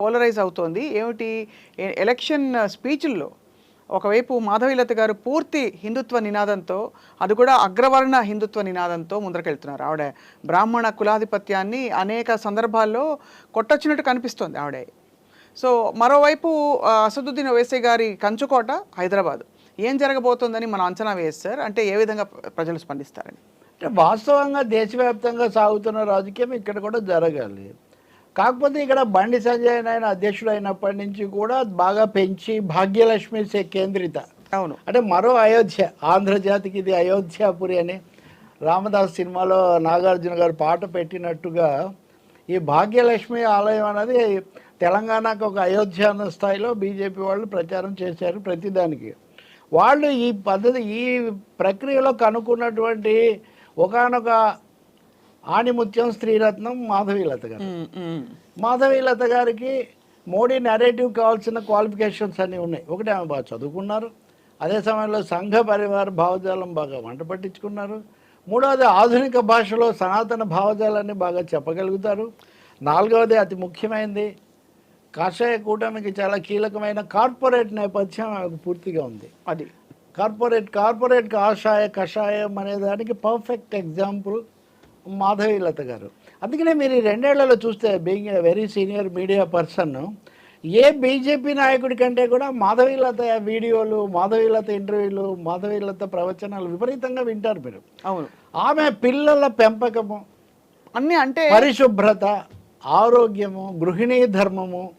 Polarise అవుతోంది. ఏమిటి? Election స్పీచ్ల్లో ఒకవైపు మాధవీలత గారు పూర్తి హిందుత్వ నినాదంతో అది కూడా అగ్రవర్ణ హిందుత్వ నినాదంతో ముందరకెళ్తున్నారు. ఆవిడ బ్రాహ్మణ కులాధిపత్యాన్ని అనేక సందర్భాల్లో కొట్టొచ్చినట్టు కనిపిస్తోంది ఆవిడ. సో మరోవైపు అసదుద్దీన్ ఓవైసీ గారి కంచుకోట హైదరాబాద్. ఏం జరగబోతోందని మనం అంచనా వేస్తారు. అంటే ఏ విధంగా ప్రజలు స్పందిస్తారని? అంటే వాస్తవంగా దేశవ్యాప్తంగా సాగుతున్న రాజకీయం ఇక్కడ కూడా జరగాలి. కాకపోతే ఇక్కడ బండి సంజయ్ నాయన అధ్యక్షుడు అయినప్పటి నుంచి కూడా బాగా పెంచి భాగ్యలక్ష్మి సే- కేంద్రిత. అవును. అంటే మరో అయోధ్య ఆంధ్రజాతికి ఇది అయోధ్యాపురి అని రామదాస్ సినిమాలో నాగార్జున గారు పాట పెట్టినట్టుగా ఈ భాగ్యలక్ష్మి ఆలయం అనేది తెలంగాణకు ఒక అయోధ్య అన్న స్థాయిలో బీజేపీ వాళ్ళు ప్రచారం చేశారు ప్రతిదానికి. వాళ్ళు ఈ పద్ధతి ఈ ప్రక్రియలో కనుక్కున్నటువంటి ఒకానొక ఆణిముత్యం స్త్రీరత్నం మాధవీలత గారు. మాధవీలత గారికి మోడీ నెరేటివ్ కావాల్సిన క్వాలిఫికేషన్స్ అన్నీ ఉన్నాయి. ఒకటి ఆమె బాగా చదువుకున్నారు. అదే సమయంలో సంఘ పరివార భావజాలం బాగా వంట పట్టించుకున్నారు. మూడవది ఆధునిక భాషలో సనాతన భావజాలాన్ని బాగా చెప్పగలుగుతారు. నాలుగవది అతి ముఖ్యమైనది కాషాయ కూటమికి చాలా కీలకమైన కార్పొరేట్ నేపథ్యం ఆమెకు పూర్తిగా ఉంది. అది. కార్పొరేట్ కార్పొరేట్ కాషాయ కషాయం అనే దానికి పర్ఫెక్ట్ ఎగ్జాంపుల్ మాధవీలత గారు. అందుకనే మీరు ఈ రెండేళ్ళలో చూస్తే being a very senior media person a BJP నాయకుడి కంటే కూడా మాధవీలత వీడియోలు మాధవీలత ఇంటర్వ్యూలు మాధవీలత ప్రవచనాలు విపరీతంగా వింటారు మీరు. అవును. ఆమె పిల్లల పెంపకము అన్నీ అంటే పరిశుభ్రత ఆరోగ్యము గృహిణీ ధర్మము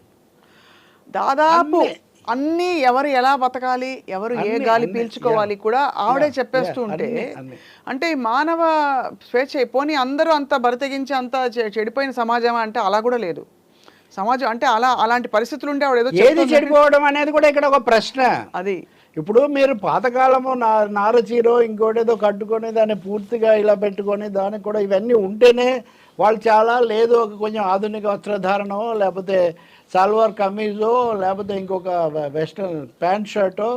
దాదాపు అన్నీ. ఎవరు ఎలా బతకాలి ఎవరు ఏ గాలి పీల్చుకోవాలి. కూడా ఆవిడే చెప్పేస్తూ ఉంటే. అంటే ఈ మానవ స్వేచ్ఛ పోనీ అందరూ అంత బరితెగించి అంత చెడిపోయిన సమాజమా అంటే అలా కూడా లేదు సమాజం అంటే అలా అలాంటి పరిస్థితులు ఉంటే ఆవిడ ఏదో ఏది చెడిపోవడం అనేది కూడా ఇక్కడ ఒక ప్రశ్న అది ఇప్పుడు మీరు పాతకాలము నా నారచీరో ఇంకోటేదో కట్టుకొని దాన్ని పూర్తిగా ఇలా పెట్టుకొని దానికి కూడా ఇవన్నీ ఉంటేనే వాళ్ళు చాలా లేదు ఒక కొంచెం ఆధునిక వస్త్రధారణో లేకపోతే సల్వార్ కమీజో లేకపోతే ఇంకొక వెస్ట్రన్ ప్యాంట్ షర్టో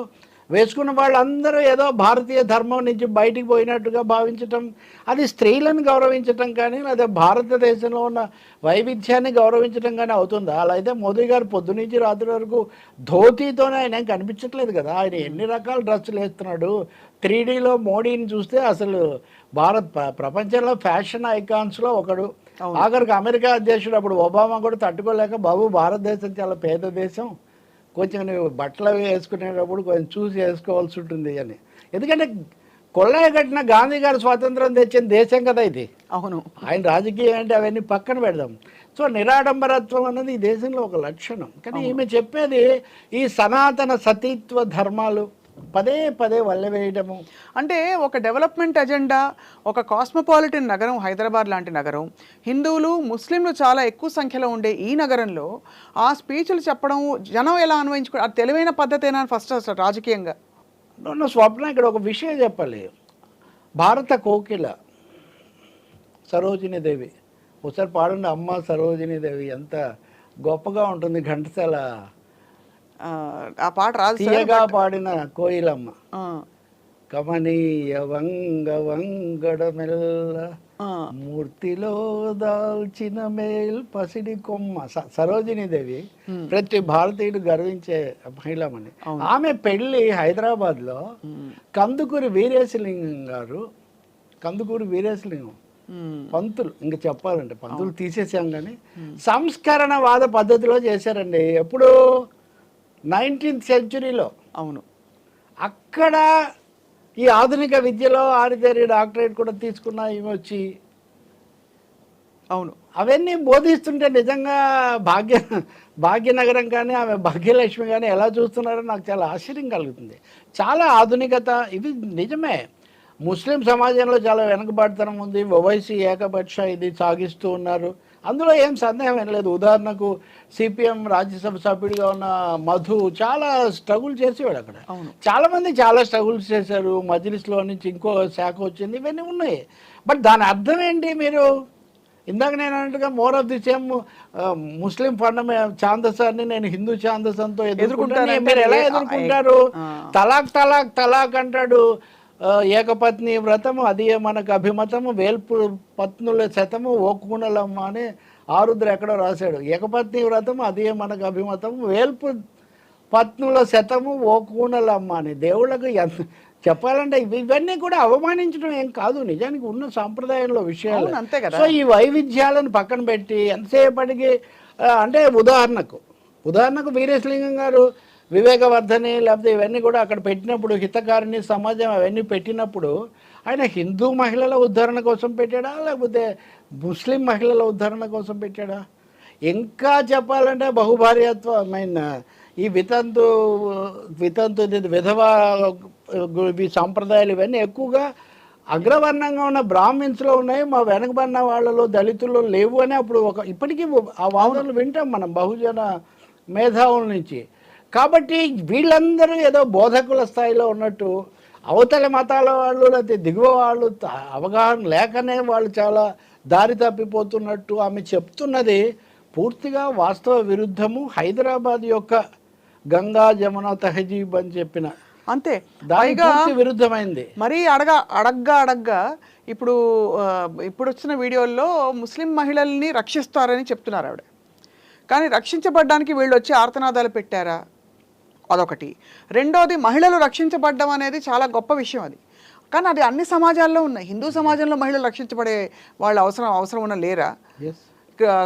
వేసుకున్న వాళ్ళందరూ ఏదో భారతీయ ధర్మం నుంచి బయటికి పోయినట్టుగా భావించటం అది స్త్రీలను గౌరవించటం కానీ లేదా భారతదేశంలో ఉన్న వైవిధ్యాన్ని గౌరవించటం కానీ అవుతుందా? అలా అయితే మోదీ గారు పొద్దు నుంచి రాత్రి వరకు ధోతీతోనే ఆయన ఏం కనిపించట్లేదు కదా? ఆయన ఎన్ని రకాల డ్రెస్సులు వేస్తున్నాడు? త్రీ డీలో మోడీని చూస్తే అసలు భారత్ ప్ర- ప్రపంచంలో ఫ్యాషన్ ఐకాన్స్లో ఒకడు ఆఖరికి అమెరికా అధ్యక్షుడు అప్పుడు ఒబామా కూడా తట్టుకోలేక బాబు భారతదేశం చాలా పేద దేశం. కొంచెం నువ్వు బట్టలు వేసుకునేటప్పుడు కొంచెం చూసి వేసుకోవాల్సి ఉంటుంది అని. ఎందుకంటే కొల్లయ్య కట్టిన గాంధీ గారు స్వాతంత్రం తెచ్చిన దేశం కదా ఇది. అవును. ఆయన రాజకీయం అంటే అవన్నీ పక్కన పెడదాం. సో నిరాడంబరత్వం అన్నది ఈ దేశంలో ఒక లక్షణం. కానీ ఈమె చెప్పేది ఈ సనాతన సతీత్వ ధర్మాలు పదే పదే వల్లవేయడము అంటే ఒక డెవలప్మెంట్ ఎజెండా ఒక కాస్మోపాలిటన్ నగరం హైదరాబాద్ లాంటి నగరం. హిందువులు ముస్లింలు చాలా ఎక్కువ సంఖ్యలో ఉండే ఈ నగరంలో ఆ స్పీచ్లు చెప్పడం జనం ఎలా అన్వయించుకో అది తెలివైన పద్ధతేనా ఫస్ట్ అసలు రాజకీయంగా? నన్ను స్వప్న ఇక్కడ ఒక విషయం చెప్పాలి. భారత కోకిల సరోజిని దేవి. ఒకసారి పాడండి అమ్మ సరోజిని దేవి ఎంత గొప్పగా ఉంటుంది ఘంటసాల ఆ, పాట రాదు తీయగా పాడిన కోయిలమ్మ. కమనీయ వంగ వంగడమెల్ల మూర్తిలో దాల్చిన మేల్ పసిడి కొమ్మ. సరోజిని దేవి ప్రతి భారతీయుడు గర్వించే మహిళమని. ఆమె పెళ్ళి హైదరాబాద్లో కందుకూరి వీరేశలింగం గారు కందుకూరి వీరేశలింగం పంతులు ఇంకా చెప్పాలంటే పంతులు తీసేసాం కానీ సంస్కరణవాద పద్ధతిలో చేశారండి. ఎప్పుడు నైన్టీన్త్ సెంచురీలో. అవును. అక్కడ ఈ ఆధునిక విద్యలో ఆరితేరి డాక్టరేట్ కూడా తీసుకున్న ఈమె వచ్చి అవును. అవన్నీ బోధిస్తుంటే నిజంగా భాగ్య భాగ్యనగరం కానీ ఆమె భాగ్యలక్ష్మి కానీ ఎలా చూస్తున్నారో నాకు చాలా ఆశ్చర్యం కలుగుతుంది. చాలా ఆధునికత ఇది నిజమే. ముస్లిం సమాజంలో చాలా వెనుకబడితనం ఉంది. ఓవైసీ ఏకపక్ష ఇది సాగిస్తూ ఉన్నారు. అందులో ఏం సందేహం ఏం లేదు. ఉదాహరణకు సిపిఎం రాజ్యసభ సభ్యుడిగా ఉన్న మధు చాలా స్ట్రగుల్ చేసేవాడు అక్కడ. చాలా మంది చాలా స్ట్రగుల్స్ చేశారు. మజ్లిస్లో నుంచి ఇంకో శాఖ వచ్చింది. ఇవన్నీ ఉన్నాయి. బట్ దాని అర్థం ఏంటి మీరు? ఇందాక నేను అన్నట్టుగా more of the same Muslim ఫండమే ఛాందసాన్ని నేను హిందూ ఛాందసంతో ఎదుర్కొంటాను మీరు ఎలా ఎదుర్కొంటారు. తలాక్ తలాక్ తలాక్ అంటాడు. ఏకపత్ని వ్రతము అది మనకు అభిమతము వేల్పు పత్నుల శతము ఓకుగుణలమ్మ అని ఆరుద్ర ఎక్కడో రాశాడు. ఏకపత్ని వ్రతం అదే మనకు అభిమతం వేల్పు పత్నుల శతము ఓ కూనలమ్మ అని. దేవుళ్ళకు ఎంత చెప్పాలంటే ఇవి- ఇవన్నీ కూడా అవమానించడం ఏం కాదు. నిజానికి ఉన్న సాంప్రదాయంలో విషయాలు. అంతే కదా. సో ఈ వైవిధ్యాలను పక్కన పెట్టి ఎంతసేపటికి అంటే ఉదాహరణకు ఉదాహరణకు వీరేశలింగం గారు వివేకవర్ధని లేకపోతే ఇవన్నీ కూడా అక్కడ పెట్టినప్పుడు హితకారిణి సమాజం అవన్నీ పెట్టినప్పుడు ఆయన హిందూ మహిళల ఉద్ధరణ కోసం పెట్టాడా? లేకపోతే ముస్లిం మహిళల ఉద్ధరణ కోసం పెట్టాడా? ఇంకా చెప్పాలంటే బహుభార్యత్వమైన ఈ వితంతు వితంతు విధవా విధవ సాంప్రదాయాలు ఇవన్నీ ఎక్కువగా అగ్రవర్ణంగా ఉన్న బ్రాహ్మిన్స్లో ఉన్నాయి. మా వెనకబడిన వాళ్ళలో దళితుల్లో లేవు అని అప్పుడు ఒక ఇప్పటికీ ఆ వాదనలు వింటాం మనం బహుజన మేధావుల నుంచి. కాబట్టి వీళ్ళందరూ ఏదో బోధకుల స్థాయిలో ఉన్నట్టు అవతల మతాల వాళ్ళు లేకపోతే దిగువ వాళ్ళు అవగాహన లేకనే వాళ్ళు చాలా దారి తప్పిపోతున్నట్టు ఆమె చెప్తున్నది పూర్తిగా వాస్తవ విరుద్ధము. హైదరాబాద్ యొక్క గంగా జమున తహజీబ్ అని చెప్పిన అంతే. పైగా పూర్తి విరుద్ధమైంది. మరీ అడగ అడగ్గా అడగ్గా ఇప్పుడు ఇప్పుడు వచ్చిన వీడియోల్లో ముస్లిం మహిళల్ని రక్షిస్తారని చెప్తున్నారు ఆవిడ. కానీ రక్షించబడ్డానికి వీళ్ళు వచ్చి ఆర్తనాదాలు పెట్టారా? అదొకటి. రెండోది మహిళలు రక్షించబడ్డం అనేది చాలా గొప్ప విషయం అది. కానీ అది అన్ని సమాజాల్లో ఉన్నాయి. హిందూ సమాజంలో మహిళలు రక్షించబడే వాళ్ళు అవసరం అవసరం ఉన్న లేరా?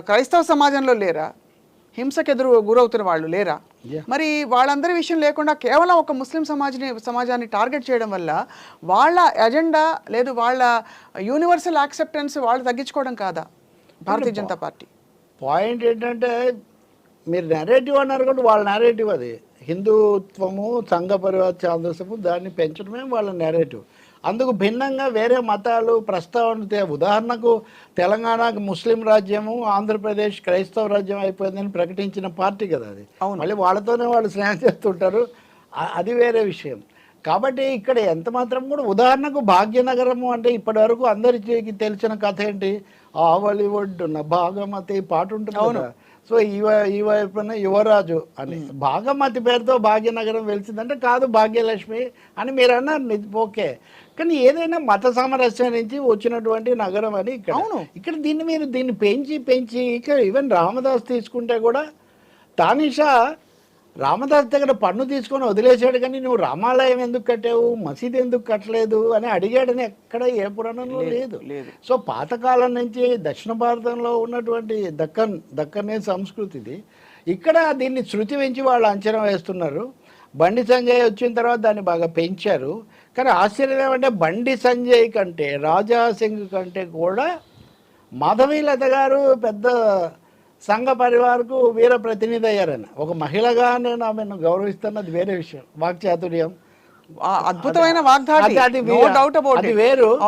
క్రైస్తవ సమాజంలో లేరా? హింసకు ఎదురు గురవుతున్న వాళ్ళు లేరా. మరి వాళ్ళందరి విషయం లేకుండా కేవలం ఒక ముస్లిం సమాజాన్ని సమాజాన్ని టార్గెట్ చేయడం వల్ల వాళ్ళ ఎజెండా లేదు వాళ్ళ యూనివర్సల్ యాక్సెప్టెన్స్ వాళ్ళు తగ్గించుకోవడం కాదా? భారతీయ జనతా పార్టీ. పాయింట్ ఏంటంటే మీరు నెరేటివ్ అన్నారు కాబట్టి వాళ్ళ నెరేటివ్ అది. హిందుత్వము సంఘ పరివార చాందసము దాన్ని పెంచడమే వాళ్ళ నెరేటివ్ అందుకు భిన్నంగా వేరే మతాలు ప్రస్తావన ఉదాహరణకు తెలంగాణకు ముస్లిం రాజ్యము ఆంధ్రప్రదేశ్ క్రైస్తవ రాజ్యం అయిపోయిందని ప్రకటించిన పార్టీ కదా అది. అవును. మళ్ళీ వాళ్ళతోనే వాళ్ళు స్నేహం చేస్తుంటారు. అది వేరే విషయం. కాబట్టి ఇక్కడ ఎంత మాత్రం కూడా ఉదాహరణకు భాగ్యనగరము అంటే ఇప్పటి వరకు అందరికి తెలిసిన కథ ఏంటి? ఆవలి ఒడ్డున భాగమతి పాట ఉంటుంది కదా. సో ఈ వై- ఈ వైపున యువరాజు అని. భాగమతి పేరుతో భాగ్యనగరం వెలిసిందంటే కాదు భాగ్యలక్ష్మి అని మీరు అన్నారు. ఓకే. కానీ ఏదైనా మత సామరస్యం నుంచి వచ్చినటువంటి నగరం అని ఇక్కడ. అవును. ఇక్కడ దీన్ని మీరు దీన్ని పెంచి పెంచి ఇక్కడ ఈవెన్ రామదాస్ తీసుకుంటే కూడా తానిషా రామదాస్ దగ్గర పన్ను తీసుకొని వదిలేశాడు కానీ నువ్వు రామాలయం ఎందుకు కట్టావు? మసీద్ ఎందుకు కట్టలేదు? అని అడిగాడని ఎక్కడ ఏ పురాణంలో లేదు సో పాతకాలం నుంచి దక్షిణ భారతంలో ఉన్నటువంటి దక్కన్ దక్కనే సంస్కృతిది. ఇక్కడ దీన్ని శృతి పెంచి వాళ్ళు అంచనా వేస్తున్నారు. బండి సంజయ్ వచ్చిన తర్వాత దాన్ని బాగా పెంచారు. కానీ ఆశ్చర్యం ఏమంటే బండి సంజయ్ కంటే రాజా సింగ్ కంటే కూడా మాధవీలత గారు పెద్ద సంఘ పరివారకు వీర ప్రతినిధి అయ్యారని. ఒక మహిళగా నేను ఆమెను గౌరవిస్తున్నది వేరే విషయం. వాక్చాతుర్యం. అద్భుతమైన వాగ్దాటి. వేరు.